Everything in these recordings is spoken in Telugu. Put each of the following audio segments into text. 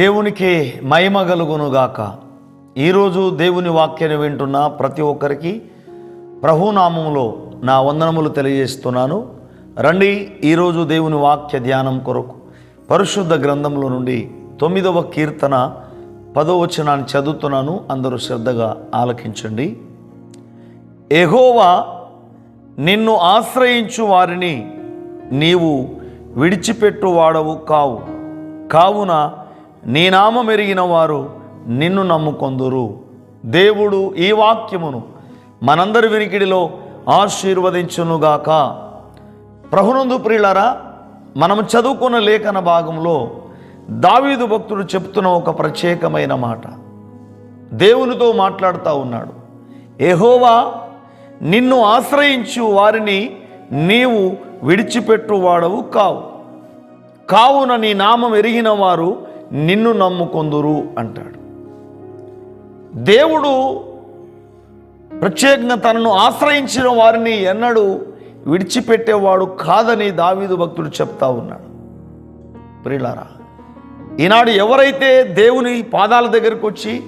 దేవునికి మహిమ కలుగునుగాక. ఈరోజు దేవుని వాక్యాన్ని వింటున్న ప్రతి ఒక్కరికి ప్రభునామంలో నా వందనములు తెలియజేస్తున్నాను. రండి ఈరోజు దేవుని వాక్య ధ్యానం కొరకు పరిశుద్ధ గ్రంథంలో నుండి తొమ్మిదవ కీర్తన పదవచనాన్ని చదువుతున్నాను. అందరూ శ్రద్ధగా ఆలకించండి. ఎహోవా నిన్ను ఆశ్రయించు వారిని నీవు విడిచిపెట్టువాడవు కావు. కావున నీ నామం ఎరిగిన వారు నిన్ను నమ్ముకొందురు. దేవుడు ఈ వాక్యమును మనందరి వినికిడిలో ఆశీర్వదించునుగాక. ప్రభునందు ప్రియులరా మనం చదువుకున్న లేఖన భాగంలో దావీదు భక్తుడు చెప్తున్న ఒక ప్రత్యేకమైన మాట. దేవునితో మాట్లాడుతూ ఉన్నాడు. ఎహోవా నిన్ను ఆశ్రయించు వారిని నీవు విడిచిపెట్టువాడవు కావు. కావున నీ నామం ఎరిగిన వారు నిన్ను నమ్ముకొందురు అంటాడు. దేవుడు ప్రత్యేకంగా తనను ఆశ్రయించిన వారిని ఎన్నడూ విడిచిపెట్టేవాడు కాదని దావీదు భక్తుడు చెప్తా ఉన్నాడు. ప్రియులారా ఈనాడు ఎవరైతే దేవుని పాదాల దగ్గరకు వచ్చి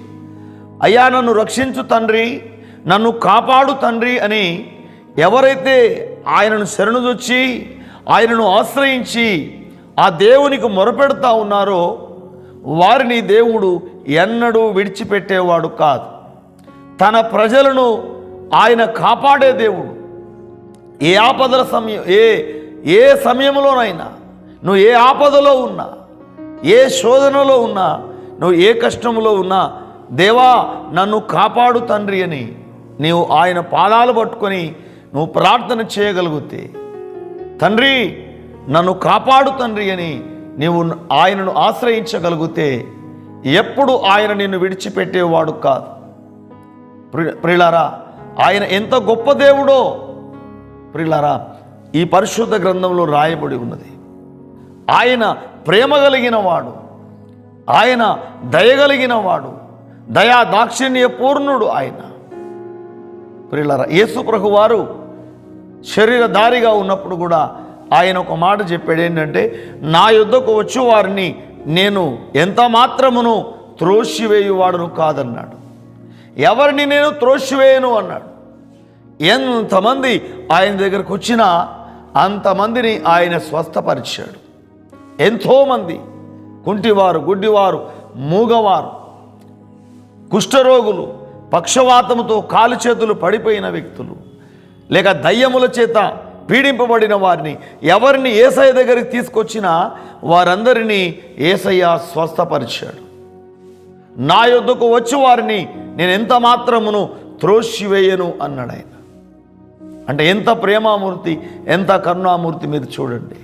అయ్యా నన్ను రక్షించు తండ్రి నన్ను కాపాడు తండ్రి అని ఎవరైతే ఆయనను శరణుదొచ్చి ఆయనను ఆశ్రయించి ఆ దేవునికి మొరపెడతా ఉన్నారో వారిని దేవుడు ఎన్నడూ విడిచిపెట్టేవాడు కాదు. తన ప్రజలను ఆయన కాపాడే దేవుడు. ఏ ఆపదల సమయం ఏ ఏ సమయంలోనైనా నువ్వు ఏ ఆపదలో ఉన్నా ఏ శోధనలో ఉన్నా నువ్వు ఏ కష్టంలో ఉన్నా దేవా నన్ను కాపాడు తండ్రి అని నీవు ఆయన పాదాలు పట్టుకొని నువ్వు ప్రార్థన చేయగలిగితే తండ్రి నన్ను కాపాడు తండ్రి అని నీవు ఆయనను ఆశ్రయించగలిగితే ఎప్పుడు ఆయన నిన్ను విడిచిపెట్టేవాడు కాదు. ప్రి- ప్రియులారా ఆయన ఎంత గొప్ప దేవుడో ప్రియులారా ఈ పరిశుద్ధ గ్రంథంలో రాయబడి ఉన్నది. ఆయన ప్రేమ కలిగిన వాడు ఆయన దయగలిగిన వాడు దయా దాక్షిణ్య పూర్ణుడు ఆయన. ప్రియులారా యేసు ప్రభు వారు శరీరధారిగా ఉన్నప్పుడు కూడా ఆయన ఒక మాట చెప్పాడు ఏంటంటే నా యుద్ధకు వచ్చి వారిని నేను ఎంత మాత్రమును త్రోసివేయువాడును కాదన్నాడు. ఎవరిని నేను త్రోసివేయను అన్నాడు. ఎంతమంది ఆయన దగ్గరకు వచ్చినా అంతమందిని ఆయన స్వస్థపరిచాడు. ఎంతోమంది కుంటివారు గుడ్డివారు మూగవారు కుష్ఠరోగులు పక్షవాతముతో కాలు చేతులు పడిపోయిన వ్యక్తులు లేక దయ్యముల చేత పీడింపబడిన వారిని ఎవరిని ఏసయ్య దగ్గరికి తీసుకొచ్చినా వారందరినీ ఏసయ్య స్వస్థపరిచాడు. నా యొద్దకు వచ్చి వారిని నేను ఎంత మాత్రమును త్రోసివేయను అన్నాడు ఆయన. అంటే ఎంత ప్రేమామూర్తి ఎంత కరుణామూర్తి మీరు చూడండి.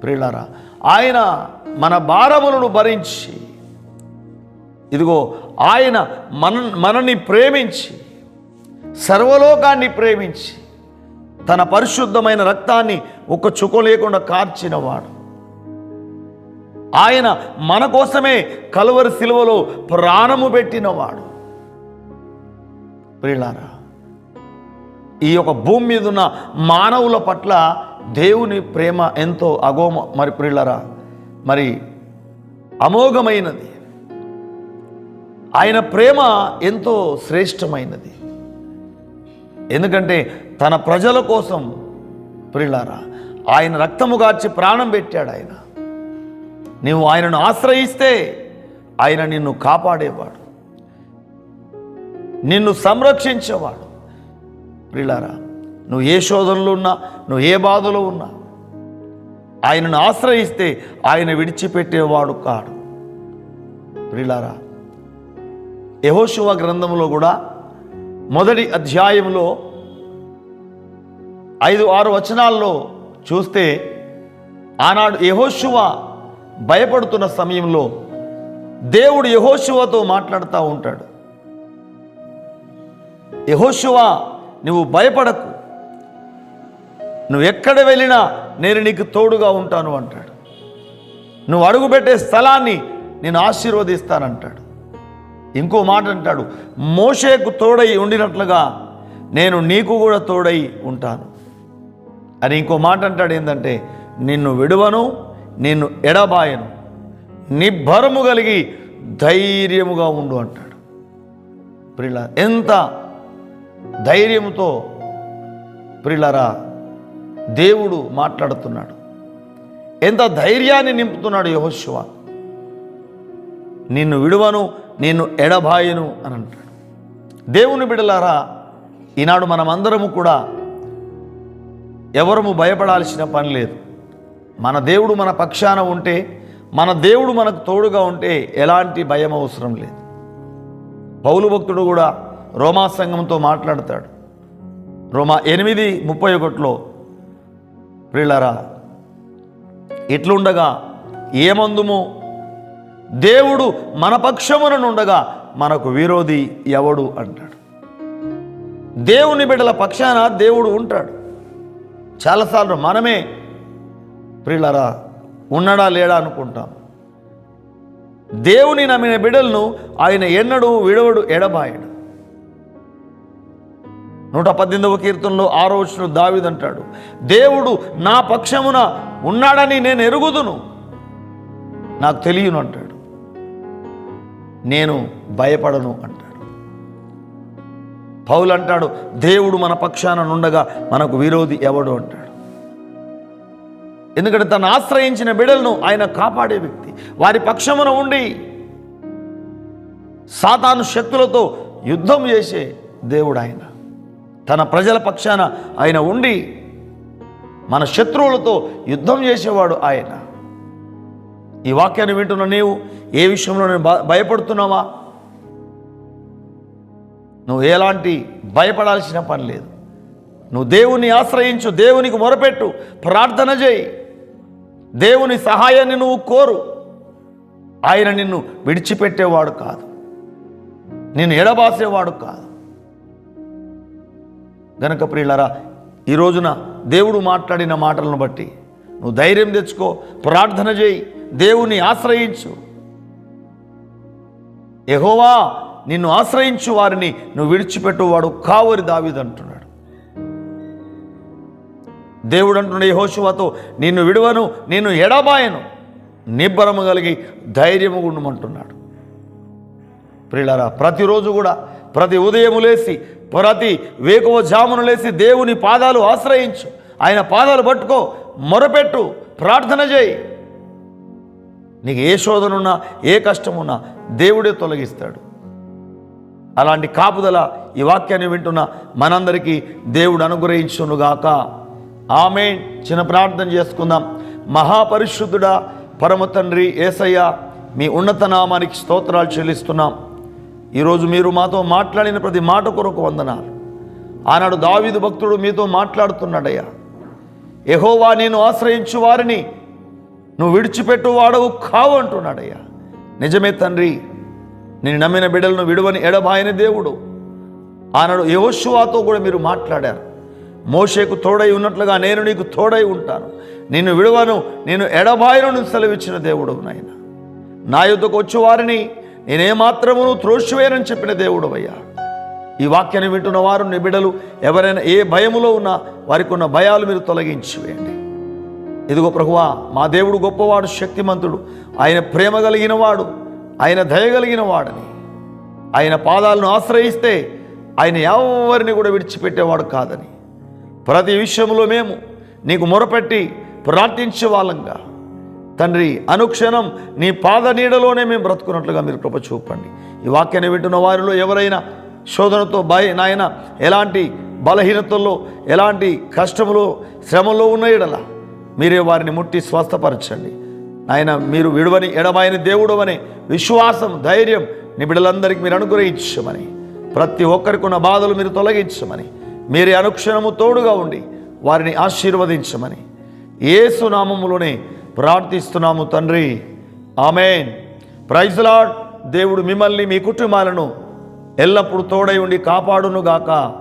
ప్రియులారా ఆయన మన భారములను భరించి ఇదిగో ఆయన మన మనని ప్రేమించి సర్వలోకాన్ని ప్రేమించి తన పరిశుద్ధమైన రక్తాన్ని ఒక చుక్క లేకుండా కార్చినవాడు. ఆయన మన కోసమే కలువరి సిలువలో ప్రాణము పెట్టినవాడు. ప్రియులారా ఈ యొక్క భూమి మీద ఉన్న మానవుల పట్ల దేవుని ప్రేమ ఎంతో అగోమ మరి ప్రియులరా మరి అమోఘమైనది. ఆయన ప్రేమ ఎంతో శ్రేష్టమైనది. ఎందుకంటే తన ప్రజల కోసం ప్రియులారా ఆయన రక్తము గార్చి ప్రాణం పెట్టాడు ఆయన. నువ్వు ఆయనను ఆశ్రయిస్తే ఆయన నిన్ను కాపాడేవాడు. నిన్ను సంరక్షించేవాడు. ప్రియులారా నువ్వు ఏ శోధనలో ఉన్నా నువ్వు ఏ బాధలో ఉన్నా ఆయనను ఆశ్రయిస్తే ఆయన విడిచిపెట్టేవాడు కాడు. ప్రియులారా యహోశివ గ్రంథంలో కూడా మొదటి అధ్యాయంలో ఐదు ఆరు వచనాల్లో చూస్తే ఆనాడు యహోశివ భయపడుతున్న సమయంలో దేవుడు యహోశివతో మాట్లాడుతూ ఉంటాడు. యహోశివ నువ్వు భయపడకు. నువ్వు ఎక్కడ వెళ్ళినా నేను నీకు తోడుగా ఉంటాను అంటాడు. నువ్వు అడుగుపెట్టే స్థలాన్ని నేను ఆశీర్వదిస్తానంటాడు ఇంకో మాట అంటాడు మోషేకు తోడై ఉండినట్లుగా నేను నీకు కూడా తోడై ఉంటాను. అని ఇంకో మాట అంటాడు ఏంటంటే నిన్ను విడువను నిన్ను ఎడబాయను నిబ్బరము కలిగి ధైర్యముగా ఉండు అంటాడు. ప్రిల ఎంత ధైర్యముతో ప్రిలరా దేవుడు మాట్లాడుతున్నాడు. ఎంత ధైర్యాన్ని నింపుతున్నాడు యహోశివ నిన్ను విడువను నేను ఎడబాయను అని అంటాడు. దేవుని బిడలారా ఈనాడు మనమందరము కూడా ఎవరము భయపడాల్సిన పని లేదు. మన దేవుడు మన పక్షాన ఉంటే మన దేవుడు మనకు తోడుగా ఉంటే ఎలాంటి భయం అవసరం లేదు. పౌలు భక్తుడు కూడా రోమా సంఘంతో మాట్లాడతాడు. రోమా ఎనిమిది ముప్పై ఒకటిలో ప్రియులారా ఇట్లుండగా మందుమో దేవుడు మన పక్షముననుండగా మనకు విరోధి ఎవడు అంటాడు. దేవుని బిడ్డల పక్షాన దేవుడు ఉంటాడు. చాలాసార్లు మనమే ప్రియులరా ఉన్నాడా లేడా అనుకుంటాం. దేవుని నమ్మిన బిడ్డలను ఆయన ఎన్నడూ విడవడు ఎడబాయడు. నూట పద్దెనిమిదవ కీర్తనలో ఆరో వచ్చిన దావిదంటాడు దేవుడు నా పక్షమున ఉన్నాడని నేను ఎరుగుదును. నాకు తెలియను అంటాడు. నేను భయపడను అంటాడు. పౌలు అంటాడు దేవుడు మన పక్షాన నుండగా మనకు విరోధి ఎవడు? అంటాడు. ఎందుకంటే తను ఆశ్రయించిన బిడలను ఆయన కాపాడే వ్యక్తి. వారి పక్షమున ఉండి సాతాను శక్తులతో యుద్ధం చేసే దేవుడు ఆయన. తన ప్రజల పక్షాన ఆయన ఉండి మన శత్రువులతో యుద్ధం చేసేవాడు ఆయన. ఈ వాక్యాన్ని వింటున్న నీవు ఏ విషయంలో నేను భ- భయపడుతున్నావా? నువ్వు ఎలాంటి భయపడాల్సిన పని లేదు. నువ్వు దేవుని ఆశ్రయించు దేవునికి మొరపెట్టు ప్రార్థన చేయి. దేవుని సహాయాన్ని నువ్వు కోరు. ఆయన నిన్ను విడిచిపెట్టేవాడు కాదు. నిన్ను ఎడబాసేవాడు కాదు. గనక ప్రియులరా ఈ రోజున దేవుడు మాట్లాడిన మాటలను బట్టి నువ్వు ధైర్యం తెచ్చుకో ప్రార్థన చేయి. దేవుని ఆశ్రయించు. ఎహోవా నిన్ను ఆశ్రయించు వారిని నువ్వు విడిచిపెట్టువాడు కావరి దావిదంటున్నాడు దేవుడు అంటున్నాడు యెహోషువతో నిన్ను విడువను నిన్ను ఎడబాయను నిబ్బరము కలిగి ధైర్యము ఉండమంటున్నాడు. ప్రియులారా ప్రతిరోజు కూడా ప్రతి ఉదయము లేసి ప్రతి వేకువ జామును లేసి దేవుని పాదాలు ఆశ్రయించు. ఆయన పాదాలు పట్టుకో మొరపెట్టు ప్రార్థన చేయి. నీకు ఏ శోధనున్నా ఏ కష్టమున్నా దేవుడే తొలగిస్తాడు. అలాంటి కాపుదల ఈ వాక్యాన్ని వింటున్న మనందరికీ దేవుడు అనుగ్రహించునుగాక. ఆమె చిన్న ప్రార్థన చేసుకుందాం. మహాపరిశుద్ధుడా పరమ తండ్రి ఏసయ్య మీ ఉన్నత నామానికి స్తోత్రాలు చెల్లిస్తున్నాం. ఈరోజు మీరు మాతో మాట్లాడిన ప్రతి మాట కొరకు వందనాలు. ఆనాడు దావీదు భక్తుడు మీతో మాట్లాడుతున్నాడయ్యా. ఎహోవా నేను ఆశ్రయించు వారిని నువ్వు విడిచిపెట్టు వాడవు కావు అంటున్నాడయ్యా. నిజమే తండ్రి నేను నమ్మిన బిడ్డలను విడువని ఎడబాయని దేవుడు. ఆనాడు యహోశువాతో కూడా మీరు మాట్లాడారు. మోషేకు తోడై ఉన్నట్లుగా నేను నీకు తోడై ఉంటాను. నిన్ను విడువను నేను ఎడబాయను సెలవిచ్చిన దేవుడు నాయన. నా యుద్ధకు వచ్చి వారిని నేనేమాత్రమును త్రోషువేనని చెప్పిన దేవుడు అయ్యా. ఈ వాక్యాన్ని వింటున్న వారు నీ బిడలు ఎవరైనా ఏ భయములో ఉన్నా వారికి ఉన్న భయాలు మీరు తొలగించి వేయండి. ఇదిగో ప్రభువా మా దేవుడు గొప్పవాడు శక్తిమంతుడు. ఆయన ప్రేమ కలిగిన వాడు ఆయన దయ కలిగిన వాడని ఆయన పాదాలను ఆశ్రయిస్తే ఆయన ఎవరిని కూడా విడిచిపెట్టేవాడు కాదని. ప్రతి విషయంలో మేము నీకు మొరపెట్టి ప్రార్థించే వాళ్ళంగా. తండ్రి అనుక్షణం నీ పాద నీడలోనే మేము బ్రతుకున్నట్లుగా మీరు కృప చూపండి. ఈ వాక్యాన్ని వింటున్న వారిలో ఎవరైనా శోధనతో భయ నాయన ఎలాంటి బలహీనతల్లో ఎలాంటి కష్టములో శ్రమలో ఉన్న ఎడలా మీరే వారిని ముట్టి స్వస్థపరచండి. ఆయన మీరు విడువని ఎడమైన దేవుడు అని విశ్వాసం ధైర్యం నీ బిడ్డలందరికీ మీరు అనుగ్రహించమని ప్రతి ఒక్కరికి ఉన్న బాధలు మీరు తొలగించమని. మీరే అనుక్షణము తోడుగా ఉండి వారిని ఆశీర్వదించమని. యేసు నామములోనే ప్రార్థిస్తున్నాము తండ్రి. ఆమెన్. ప్రైజ్లాడ్ దేవుడు మిమ్మల్ని మీ కుటుంబాలను ఎల్లప్పుడూ తోడై ఉండి కాపాడునుగాక.